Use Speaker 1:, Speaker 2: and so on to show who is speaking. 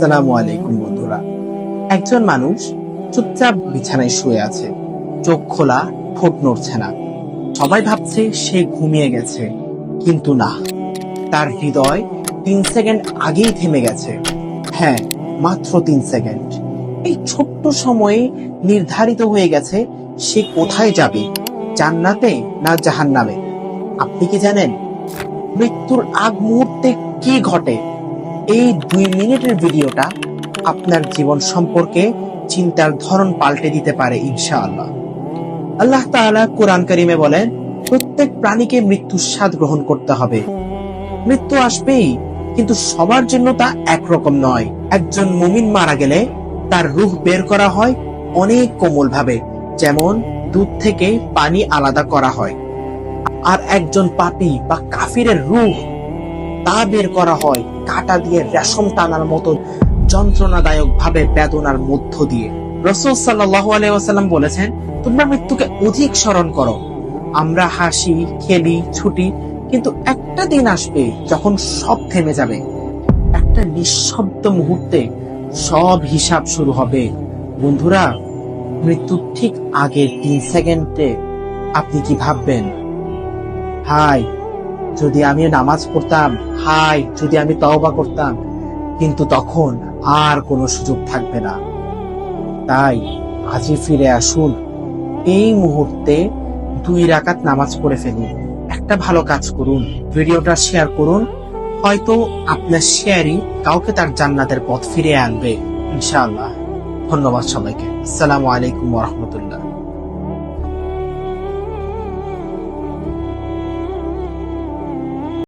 Speaker 1: আসসালামু আলাইকুম, বন্ধুরা। একজন মানুষ চুপচাপ বিছানায় শুয়ে আছে। চোখ খোলা, ঠোঁট নড়ছে না। সবাই ভাবছে সে ঘুমিয়ে গেছে, কিন্তু না। তার হৃদয় তিন সেকেন্ড আগেই থেমে গেছে। হ্যাঁ মাত্র তিন সেকেন্ড। এই ছোট্ট সময়ে নির্ধারিত হয়ে গেছে সে কোথায় যাবে, জান্নাতে না জাহান্নামে? আপনি কি জানেন? মৃত্যুর আগ মুহূর্তে কি ঘটে? এই দুই মিনিটের ভিডিওটা আপনার জীবন সম্পর্কে চিন্তার ধরন পাল্টে দিতে পারে, ইনশাআল্লাহ। আল্লাহ তাআলা কোরআন কারিমে বলেন, প্রত্যেক প্রাণীকে মৃত্যুর স্বাদ গ্রহণ করতে হবে। মৃত্যু আসবেই, কিন্তু সবার জন্য তা একরকম নয়। একজন মুমিন মারা গেলে তার রূহ বের করা হয় অনেক কোমল ভাবে যেমন দুধ থেকে পানি আলাদা করা হয়। আর একজন পাপী বা কাফিরের রূহ তা বের করা হয় কাটা দিয়ে রেশম টানার মতো যন্ত্রণাদায়ক ভাবে বেদনার মধ্য দিয়ে। রসুল আলাইসাল্লাম বলেছেন, তোমরা মৃত্যুকে অধিক স্মরণ করো। আমরা হাসি, খেলি, ছুটি, কিন্তু একটা দিন আসবে যখন সব থেমে যাবে। একটা নিঃশব্দ মুহূর্তে সব হিসাব শুরু হবে। বন্ধুরা মৃত্যুর ঠিক আগে তিন সেকেন্ডে আপনি কি ভাববেন? হাই যদি আমি নামাজ পড়তাম, হাই, যদি আমি তওবা করতাম, কিন্তু তখন আর কোনো সুযোগ থাকবে না। তাই আজই ফিরে আসুন, এই মুহূর্তে দুই রাকাত নামাজ পড়ে ফেলুন। একটা ভালো কাজ করুন, ভিডিওটা শেয়ার করুন, হয়তো আপনার শেয়ারই কাউকে তার জান্নাতের পথ ফিরে আনবে, ইনশাআল্লাহ। ধন্যবাদ সবাইকে। আসসালামু আলাইকুম রহমতুল্লাহ।